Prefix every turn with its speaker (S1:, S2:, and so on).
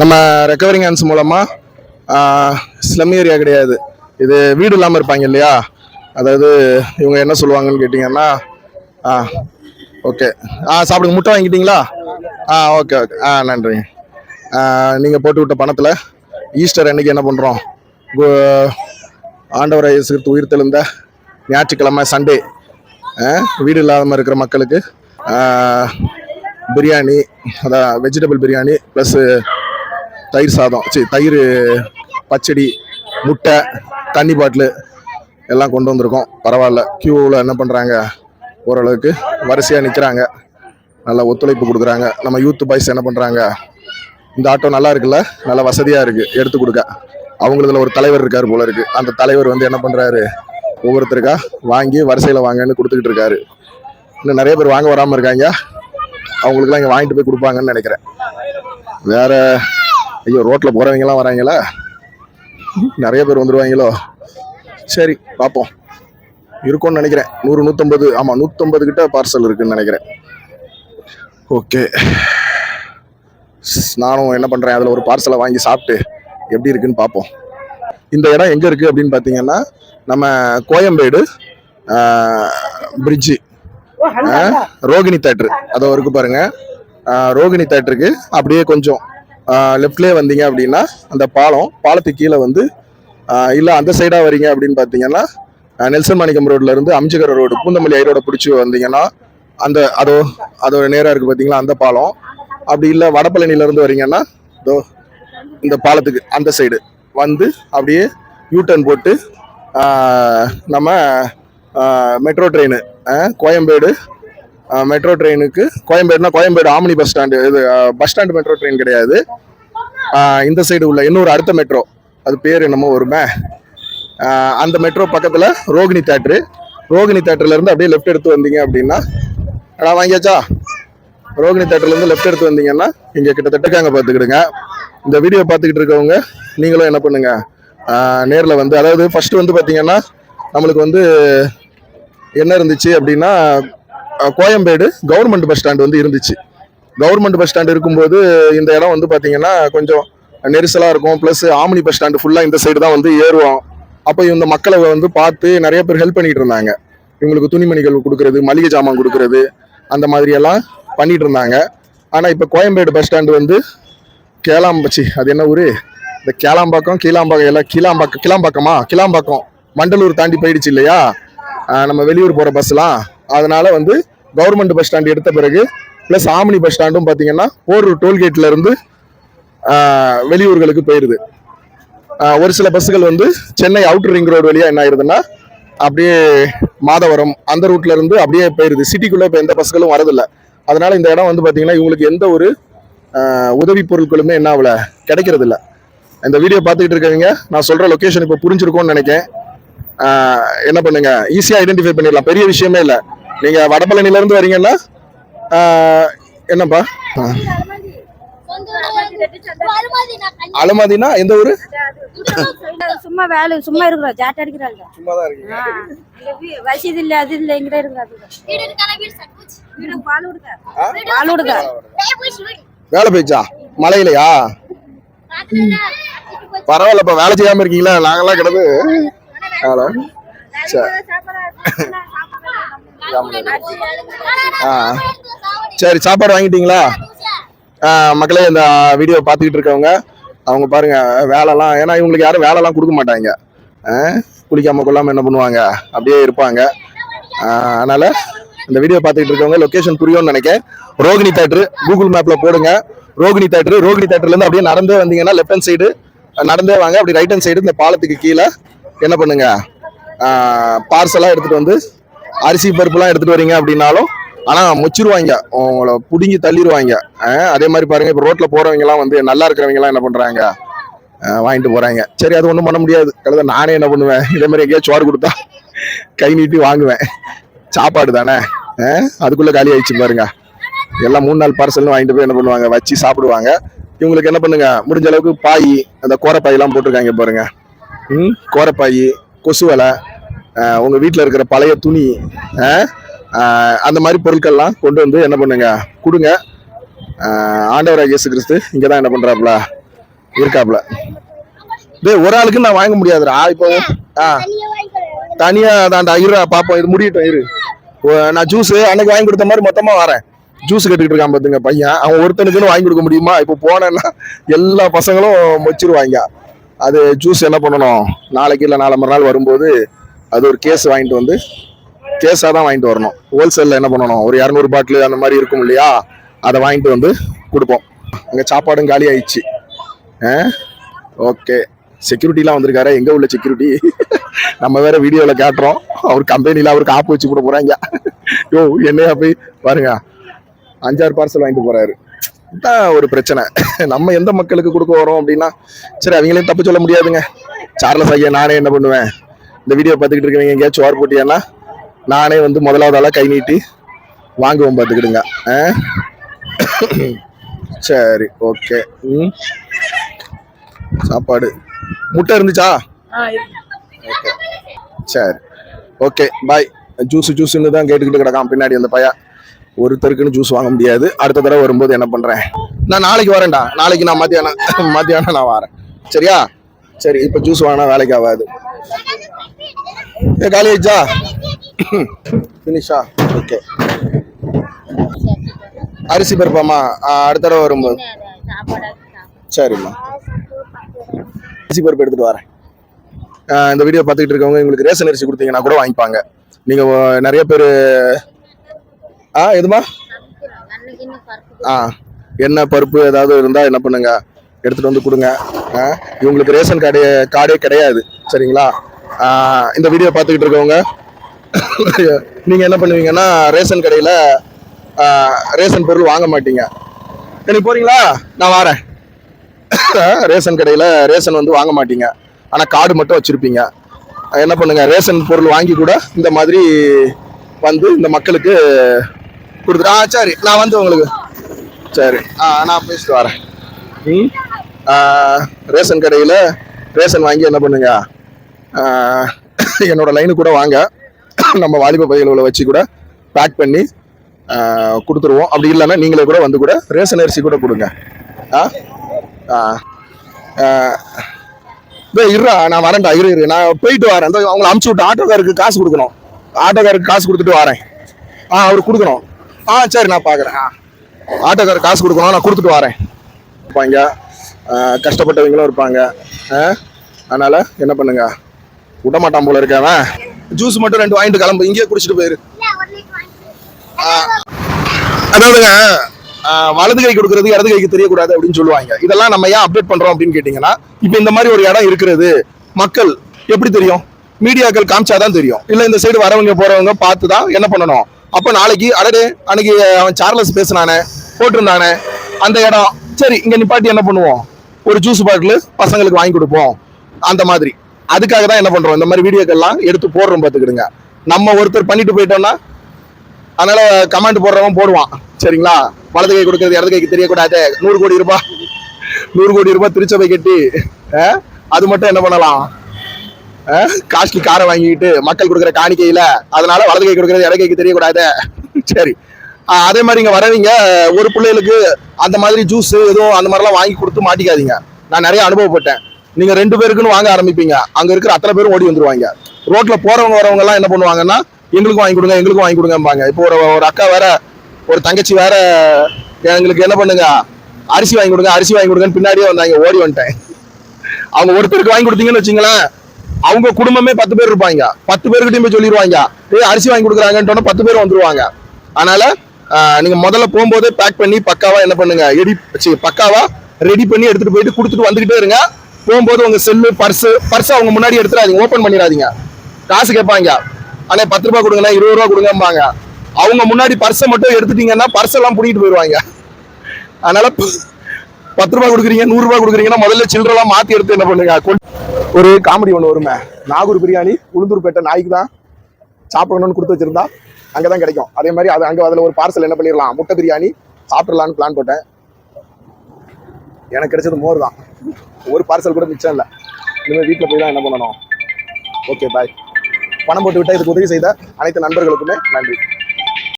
S1: நம்ம recovering hands மூலமாக slum area கிடையாது. இது வீடு இல்லாமல் இருப்பாங்க இல்லையா? அதாவது இவங்க என்ன சொல்லுவாங்கன்னு கேட்டிங்கன்னா ஆ ஓகே ஆ சாப்பிடுங்க. முட்டை வாங்கிட்டீங்களா? ஆ ஓகே ஓகே ஆ நன்றிங்க நீங்கள் போட்டு விட்ட பணத்தில் ஈஸ்டர் அன்னைக்கு என்ன பண்ணுறோம் ஆண்டவர் இயேசு உயிர் தெளிந்த ஞாயிற்றுக்கிழமை சண்டே. வீடு இல்லாமல் இருக்கிற மக்களுக்கு பிரியாணி அதான் வெஜிடபிள் பிரியாணி ப்ளஸ்ஸு தயிர் சாதம் சரி தயிர் பச்சடி முட்டை தண்ணி பாட்டிலு எல்லாம் கொண்டு வந்திருக்கோம். பரவாயில்ல. க்யூவில் என்ன பண்ணுறாங்க ஓரளவுக்கு வரிசையாக நிற்கிறாங்க நல்லா ஒத்துழைப்பு கொடுக்குறாங்க. நம்ம யூத் பாய்ஸ் என்ன பண்ணுறாங்க இந்த ஆட்டோ நல்லா இருக்குல்ல? நல்லா வசதியாக இருக்குது எடுத்து கொடுக்க. அவங்களுதுல ஒரு தலைவர் இருக்கார் போல இருக்குது அந்த தலைவர் வந்து என்ன பண்ணுறாரு ஒவ்வொருத்தருக்கா வாங்கி வரிசையில் வாங்கன்னு கொடுத்துக்கிட்டு இருக்காரு. இன்னும் நிறைய பேர் வாங்க வராமல் இருக்காங்க. அவங்களுக்குலாம் இங்கே வாங்கிட்டு போய் கொடுப்பாங்கன்னு நினைக்கிறேன். வேறு ஐயோ ரோட்டில் போகிறவங்கலாம் வராங்களா? நிறைய பேர் வந்துடுவாங்களோ சரி பார்ப்போம் இருக்கும்னு நினைக்கிறேன். நூறு நூற்றம்பது ஆமாம் நூற்றம்பது கிட்ட பார்சல் இருக்குன்னு நினைக்கிறேன். ஓகே நானும் என்ன பண்ணுறேன் அதில் ஒரு பார்சலை வாங்கி சாப்பிட்டு எப்படி இருக்குன்னு பார்ப்போம் இந்த இடம் எங்கே இருக்குது அப்படின்னு பார்த்தீங்கன்னா நம்ம கோயம்பேடு பிரிட்ஜு ரோகிணி தேட்ரு அதோ இருக்கு பாருங்கள் ரோகிணி தேட்டருக்கு அப்படியே கொஞ்சம் லெஃப்ட்லேயே வந்தீங்க அப்படின்னா அந்த பாலம் பாலத்துக்கு கீழே வந்து இல்லை அந்த சைடாக வரீங்க அப்படின்னு பார்த்தீங்கன்னா நெல்சன் மாணிக்கம் ரோட்லேருந்து அம்ஜகர ரோடு பூந்தமல்லி ஐரோட பிடிச்சி வந்தீங்கன்னா அந்த அதோ அதோட நேராக இருக்குது பார்த்தீங்களா அந்த பாலம். அப்படி இல்லை வடபழனில இருந்து வரீங்கன்னா இதோ இந்த பாலத்துக்கு அந்த சைடு வந்து அப்படியே யூட்டர்ன் போட்டு நம்ம மெட்ரோ ட்ரெயின் கோயம்பேடு மெட்ரோ ட்ரெயினுக்கு கோயம்பேடுனா கோயம்பேடு ஆம்னி பஸ் ஸ்டாண்டு இது பஸ் ஸ்டாண்டு மெட்ரோ ட்ரெயின் கிடையாது. இந்த சைடு உள்ள இன்னொரு அடுத்த மெட்ரோ அது பேர் என்னமோ வருமே? அந்த மெட்ரோ பக்கத்தில் ரோகிணி தேட்ரு ரோகிணி தேட்டர்லேருந்து அப்படியே லெஃப்ட் எடுத்து வந்தீங்க அப்படின்னா அடா வாங்கியாச்சா? ரோகிணி தேட்டர்லேருந்து லெஃப்ட் எடுத்து வந்தீங்கன்னா இங்கே கிட்டத்தட்ட அங்கே பார்த்துக்கிடுங்க. இந்த வீடியோ பார்த்துக்கிட்டு இருக்கவங்க நீங்களும் என்ன பண்ணுங்கள் நேரில் வந்து அதாவது ஃபஸ்ட்டு வந்து பார்த்தீங்கன்னா நம்மளுக்கு வந்து என்ன இருந்துச்சு அப்படின்னா கோயம்பேடு கவர்மெண்ட் பஸ் ஸ்டாண்ட் வந்து இருந்துச்சு. கவர்மெண்ட் பஸ் ஸ்டாண்ட் இருக்கும்போது இந்த இடம் வந்து பார்த்தீங்கன்னா கொஞ்சம் நெரிசலாக இருக்கும். ப்ளஸ் ஆமினி பஸ் ஸ்டாண்டு ஃபுல்லாக இந்த சைடு தான் வந்து ஏறுவோம். அப்போ இந்த மக்களை வந்து பார்த்து நிறைய பேர் ஹெல்ப் பண்ணிகிட்டு இருந்தாங்க. இவங்களுக்கு துணிமணிகள் கொடுக்கறது மளிகை ஜாமான் கொடுக்கறது அந்த மாதிரியெல்லாம் பண்ணிகிட்டு இருந்தாங்க. ஆனால் இப்போ கோயம்பேடு பஸ் ஸ்டாண்டு வந்து கேளாம்பச்சி அது என்ன ஊர்? இந்த கேளாம்பாக்கம் கீழாம்பாக்கம் எல்லாம் கீழாம்பாக்கம் கிளாம்பாக்கமா? கிளாம்பாக்கம். மண்டலூர் தாண்டி போயிடுச்சு இல்லையா? நம்ம வெளியூர் போகிற பஸ்லாம் அதனால வந்து கவர்மெண்ட் பஸ் ஸ்டாண்ட் எடுத்த பிறகு ப்ளஸ் ஆம்னி பஸ் ஸ்டாண்டும் பார்த்தீங்கன்னா போரூர் டோல்கேட்ல இருந்து வெளியூர்களுக்கு போயிடுது ஒரு சில பஸ்ஸுகள் வந்து சென்னை அவுட்டர் ரிங் ரோடு வழியாக என்ன ஆயிருதுன்னா அப்படியே மாதவரம் அந்த ரூட்லேருந்து அப்படியே போயிருது. சிட்டிக்குள்ளே இப்போ எந்த பஸ்களும் வரதில்ல. அதனால் இந்த இடம் வந்து பார்த்திங்கன்னா இவங்களுக்கு எந்த ஒரு உதவி பொருட்களுமே என்ன ஆகல கிடைக்கிறதில்ல. இந்த வீடியோ பார்த்துக்கிட்டு இருக்கவங்க நான் சொல்கிற லொக்கேஷன் இப்போ புரிஞ்சிருக்கோன்னு நினைக்கிறேன். என்ன பண்ணுங்கள் ஈஸியாக ஐடென்டிஃபை பண்ணிடலாம். பெரிய விஷயமே இல்லை. நீங்க வடபழனில இருந்து வரீங்கன்னா என்னப்பா? அலமாதினா எந்த ஊரு?
S2: சும்மா வேலை சும்மா இருக்கிறோம் ஜாட் அடிக்கிறாங்க.
S1: சும்மா தான் இருக்கீங்க
S2: வசதி இல்ல அது இல்ல எங்கிட்ட இருக்கிறாங்க
S1: வேலை போயிடுச்சா மழையிலையா? பரவாயில்லப்பா வேலை செய்யாம இருக்கீங்களா நாங்கெல்லாம் கிடந்து. ஹலோ. சரி ஆ. சரி சாப்பாடு வாங்கிட்டீங்களா? மக்களே இந்த வீடியோ பார்த்துக்கிட்டு இருக்கவங்க அவங்க பாருங்க வேலைலாம் ஏன்னா இவங்களுக்கு யாரும் வேலைலாம் கொடுக்க மாட்டாங்க. ஆ, குளிக்காம கொள்ளாமல் என்ன பண்ணுவாங்க? அப்படியே இருப்பாங்க. அதனால் அதனால இந்த வீடியோ பார்த்துக்கிட்டு இருக்கவங்க லொக்கேஷன் புரியும்னு நினைக்கிறேன். ரோகிணி தேட்டரு கூகுள் மேப்பில் போடுங்க. ரோகிணி தேட்டரு ரோகிணி தேட்டர்லேருந்து அப்படியே நடந்தே வந்தீங்கன்னா லெஃப்ட் ஹேண்ட் சைடு நடந்தே வாங்க. அப்படி ரைட் ஹேண்ட் சைடு இந்த பாலத்துக்கு கீழே என்ன பண்ணுங்க? பார்சலாக எடுத்துகிட்டு வந்து அரிசி பருப்புலாம் எடுத்துட்டு வரீங்க அப்படின்னாலும் ஆனால் முச்சிருவாங்க. உங்களை பிடிங்கி தள்ளிடுவாங்க அதே மாதிரி பாருங்க இப்போ ரோட்டில் போகிறவங்கலாம் வந்து நல்லா இருக்கிறவங்கலாம் என்ன பண்ணுறாங்க வாங்கிட்டு போகிறாங்க சரி அது ஒன்றும் பண்ண முடியாது. கழுத நானே என்ன பண்ணுவேன்? இதே மாதிரி எங்கேயாச்சும் சோறு கொடுத்தா கை நீட்டி வாங்குவேன். சாப்பாடு தானே? அதுக்குள்ளே காலி ஆயிடுச்சு பாருங்க. எல்லாம் மூணு நாள் பார்சல்னு வாங்கிட்டு போய் என்ன பண்ணுவாங்க? வச்சு சாப்பிடுவாங்க. இவங்களுக்கு என்ன பண்ணுங்க? முடிஞ்ச அளவுக்கு பாய் அந்த கோரப்பாயெல்லாம் போட்டிருக்காங்க பாருங்க. ம் கோரப்பாய் கொசு வலை உங்கள் வீட்டில் இருக்கிற பழைய துணி அந்த மாதிரி பொருட்கள்லாம் கொண்டு வந்து என்ன பண்ணுங்க? கொடுங்க. ஆண்டவராக இயேசு கிறிஸ்து இங்கே தான் என்ன பண்ணுறாப்புல இருக்காப்புல. டே ஒரு ஆளுக்கு நான் வாங்க முடியாதுடா. இப்போ ஆ. தனியாக தாண்டா இருடா பார்ப்போம் இது முடியட்டும் இரு. நான் ஜூஸ் அன்னைக்கு வாங்கி கொடுத்த மாதிரி மொத்தமாக வரேன். ஜூஸ் கட்டிக்கிட்டு இருக்கான் பார்த்துங்க பையன். அவன் ஒருத்தனுக்குன்னு வாங்கி கொடுக்க முடியுமா? இப்போ போனேன்னா எல்லா பசங்களும் மொச்சிருவாங்க. அது ஜூஸ் என்ன பண்ணணும்? நாளைக்கு இல்லை நாலு மறுநாள் வரும்போது அது ஒரு கேஸ் வாங்கிட்டு வந்து கேஸாக தான் வாங்கிட்டு வரணும். ஹோல்சேலில் என்ன பண்ணணும்? ஒரு இரநூறு பாட்டில் அந்த மாதிரி இருக்கும் இல்லையா? அதை வாங்கிட்டு வந்து கொடுப்போம். அங்கே சாப்பாடும் காலி ஆயிடுச்சு. ஓகே செக்யூரிட்டிலாம் வந்திருக்காரு எங்கே உள்ள செக்யூரிட்டி நம்ம வேற வீடியோவில் காட்டுறோம். அவர் கம்பெனியில் அவருக்கு ஆப்பு வச்சு கூட போகிறாங்க யோ என்னையா போய் பாருங்க. அஞ்சாறு பார்சல் வாங்கிட்டு போகிறாரு தான் ஒரு பிரச்சனை. நம்ம எந்த மக்களுக்கு கொடுக்க வரோம் அப்படின்னா சரி அவங்களையும் தப்பு சொல்ல முடியாதுங்க. சார்லஸ் ஐயா நானே என்ன பண்ணுவேன்? இந்த வீடியோ பார்த்துக்கிட்டு இருக்கவங்க எங்கேயாச்சும் சோறு போட்டியானா நானே வந்து முதலாவது ஆளா கை நீட்டி வாங்குவோம் பார்த்துக்கிடுங்க. ஆ? சரி ஓகே ம். சாப்பாடு. முட்டை இருந்துச்சா? ஓகே சரி. ஓகே பாய் ஜூஸ் ஜூஸ்னு தான் கேட்டுக்கிட்டு கிடக்கான். பின்னாடி அந்த பையன். ஒருத்தருக்குன்னு ஜூஸ் வாங்க முடியாது. அடுத்த தடவை வரும்போது என்ன பண்றேன்? நான் நாளைக்கு வரேன்டா. நாளைக்கு நான் மத்தியானம் மத்தியானம் நான் வரேன். சரியா? சரி இப்போ ஜூஸ் வாங்கினா வேலைக்கு ஆகாது. ஏ காலி ஆயிடுச்சா? ஃபினிஷா ஓகே அரிசி பருப்பாம்மா. ஆ, அடுத்த தடவை வரும்போது. சரிம்மா. அரிசி பருப்பு எடுத்துகிட்டு வரேன். ஆ, இந்த வீடியோ பார்த்துக்கிட்டு இருக்கவங்க உங்களுக்கு ரேஷன் அரிசி கொடுத்தீங்கன்னா கூட வாங்கிப்பாங்க. நீங்கள் நிறைய பேர் ஆ எதுமா ஆ என்ன பருப்பு ஏதாவது இருந்தால் என்ன பண்ணுங்க? எடுத்துட்டு வந்து கொடுங்க. ஆ, இவங்களுக்கு ரேஷன் கார்டு கார்டே கிடையாது. சரிங்களா? இந்த வீடியோ பார்த்துக்கிட்டு இருக்கவங்க நீங்க என்ன பண்ணுவீங்கன்னா ரேஷன் கடையில ரேஷன் பொருள் வாங்க மாட்டீங்க. எனக்கு போறீங்களா? நான் வரேன். ரேஷன் கடையில் ரேஷன் வந்து வாங்க மாட்டீங்க. ஆனால் கார்டு மட்டும் வச்சுருப்பீங்க. என்ன பண்ணுங்க ரேஷன் பொருள் வாங்கி கூட இந்த மாதிரி வந்து இந்த மக்களுக்கு கொடுத்துட்டு ஆ சரி நான் வந்து உங்களுக்கு சரி ஆ நான் பேசிட்டு வரேன். ரேஷன் கடையில் ரேஷன் வாங்கி என்ன பண்ணுங்க? ஆ, என்னோட லைனு கூட வாங்க. நம்ம வாலிப பையல்களை வச்சு கூட பேக் பண்ணி கொடுத்துருவோம். அப்படி இல்லைன்னா நீங்களே கூட வந்து கூட ரேஷன் அரிசி கூட கொடுங்க. ஆ? ஆ. இருடா நான் வரேன்டா இரு இரு. நான் போயிட்டு வரேன். இந்த அவங்களை அமுச்சு விட்டு ஆட்டோக்காருக்கு காசு கொடுக்கணும். ஆட்டோக்காருக்கு காசு கொடுத்துட்டு வரேன். ஆ அவருக்கு கொடுக்கணும். ஆ சரி நான் பார்க்குறேன் ஆ. ஆட்டோக்காரருக்கு காசு கொடுக்கணும். நான் கொடுத்துட்டு வரேன். இருப்பாங்க. கஷ்டப்பட்டவங்களும் இருப்பாங்க. ஆ? என்ன பண்ணுங்க? விட மாட்டான் போல இருக்கவன் ஜூஸ் மட்டும் ரெண்டு வாங்கிட்டு கிளம்பு. இங்கேயே குடிச்சிட்டு போயிரு. அதாவதுங்க வலது கை கொடுக்கறது இடது கைக்கு தெரியக்கூடாது அப்படின்னு சொல்லுவாங்க. இதெல்லாம் நம்ம ஏன் அப்டேட் பண்றோம் அப்படின்னு கேட்டீங்கன்னா இப்போ இந்த மாதிரி ஒரு இடம் இருக்கிறது மக்கள் எப்படி தெரியும்? மீடியாக்கள் காமிச்சாதான் தெரியும். இல்ல இந்த சைடு வரவங்க போறவங்க பார்த்து தான் என்ன பண்ணணும்? அப்ப நாளைக்கு அடடே அன்னைக்கு அவன் சார்லஸ் பேசினானே போட்டிருந்தானே அந்த இடம். சரி இங்க நிப்பாட்டி என்ன பண்ணுவோம்? ஒரு ஜூஸ் பாட்டில் பசங்களுக்கு வாங்கி கொடுப்போம். அந்த மாதிரி. அதுக்காக தான் என்ன பண்ணுறோம் இந்த மாதிரி வீடியோக்கெல்லாம் எடுத்து போடுறோம் பார்த்துக்கிடுங்க. நம்ம ஒருத்தர் பண்ணிட்டு போயிட்டோம்னா அதனால கமெண்ட் போடுறவன் போடுவான். சரிங்களா? வலது கை கொடுக்கறது இடது கைக்கு தெரியக்கூடாது. நூறு கோடி ரூபாய். நூறு கோடி ரூபாய் திருச்சபை கட்டி அது மட்டும் என்ன பண்ணலாம்? காஸ்ட்லி காரை வாங்கிக்கிட்டு மக்கள் கொடுக்குற காணிக்கையில அதனால வலது கை கொடுக்கறது இடது கைக்கு தெரியக்கூடாது. சரி. அதே மாதிரி இங்க வரவீங்க ஒரு பிள்ளைகளுக்கு அந்த மாதிரி ஜூஸ் எதுவும் அந்த மாதிரிலாம் வாங்கி கொடுத்து மாட்டிக்காதீங்க. நான் நிறைய அனுபவப்பட்டேன். நீங்க ரெண்டு பேருக்குன்னு வாங்க ஆரம்பிப்பீங்க. அங்க இருக்கிற அத்தனை பேரும் ஓடி வந்துருவாங்க. ரோட்ல போறவங்க வரவங்க எல்லாம் என்ன பண்ணுவாங்கன்னா எங்களுக்கும் வாங்கி கொடுங்க எங்களுக்கும் வாங்கி கொடுங்கம்பாங்க. இப்போ ஒரு ஒரு அக்கா வேற ஒரு தங்கச்சி வேற எங்களுக்கு என்ன பண்ணுங்க? அரிசி வாங்கி கொடுங்க அரிசி வாங்கி கொடுங்கன்னு பின்னாடியே வந்தாங்க ஓடி வந்துட்டேன். அவங்க ஒருத்தருக்கு வாங்கி கொடுத்தீங்கன்னு வச்சுங்களேன் அவங்க குடும்பமே பத்து பேர் இருப்பாங்க. பத்து பேருக்கிட்டையும் போய் சொல்லிடுவாங்க. ஏ அரிசி வாங்கி கொடுக்குறாங்கன்னு பத்து பேர் வந்துருவாங்க. அதனால நீங்கள் நீங்க முதல்ல போகும்போதே பேக் பண்ணி பக்காவா என்ன பண்ணுங்க? எடி சி, பக்காவா ரெடி பண்ணி எடுத்துட்டு போயிட்டு கொடுத்துட்டு வந்துகிட்டே இருங்க. போகும்போது உங்கள் செல்லு பர்ஸு பர்ஸை அவங்க முன்னாடி எடுத்துடாதீங்க ஓப்பன் பண்ணிடாதீங்க. காசு கேட்பாங்க. அண்ணே பத்து ரூபா கொடுங்கண்ணா இருபது ரூபா கொடுங்கம்பாங்க. அவங்க முன்னாடி பர்ஸை மட்டும் எடுத்துட்டீங்கன்னா பர்ஸெல்லாம் பிடிக்கிட்டு போயிடுவாங்க. அதனால் பத்து ரூபா கொடுக்குறீங்க நூறுரூவா கொடுக்குறீங்கன்னா முதல்ல சில்லறலாம் மாற்றி எடுத்து என்ன பண்ணுங்க? ஒரு காமெடி ஒன்று வருமே. நாகூர் பிரியாணி உளுந்தூர்பேட்டை நாய்க்கு தான் சாப்பிடணும்னு கொடுத்து வச்சிருந்தா அங்கே தான் கிடைக்கும். அதே மாதிரி அது அங்கே அதில் ஒரு பார்சல் என்ன பண்ணிடலாம்? முட்டை பிரியாணி சாப்பிடலான்னு பிளான் போட்டேன். எனக்கு கிடைச்சது மோர் தான். ஒரு பார்சல் கூட மிச்சம் இல்லை. இனிமேல் வீட்டில் போய் தான் என்ன பண்ணணும்? ஓகே பாய் பணம் போட்டு விட்டால் இதுக்கு உதவி செய்த அனைத்து நண்பர்களுக்குமே நன்றி.